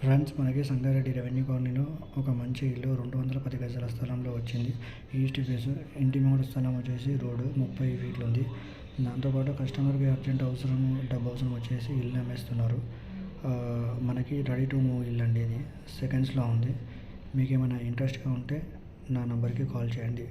Friends మనకి Sangareddy revenue కాలనీలో ఒక మంచి ఇల్లు రెండు వందల పది గజాల స్థలంలో వచ్చింది. ఈస్ట్ ఫేస్ ఇంటి మూడు స్థలం వచ్చేసి రోడ్డు ముప్పై ఫీట్లు ఉంది. దాంతోపాటు కస్టమర్కి అర్జెంట్ అవసరం డబ్బు అవసరం వచ్చేసి ఇల్లు అమ్మేస్తున్నారు. మనకి రెడీ టు మూవ్ ఇల్లు అండి ఇది. సెకండ్స్లో ఉంది. మీకు ఏమైనా ఇంట్రెస్ట్గా ఉంటే నా నంబర్కి కాల్ చేయండి.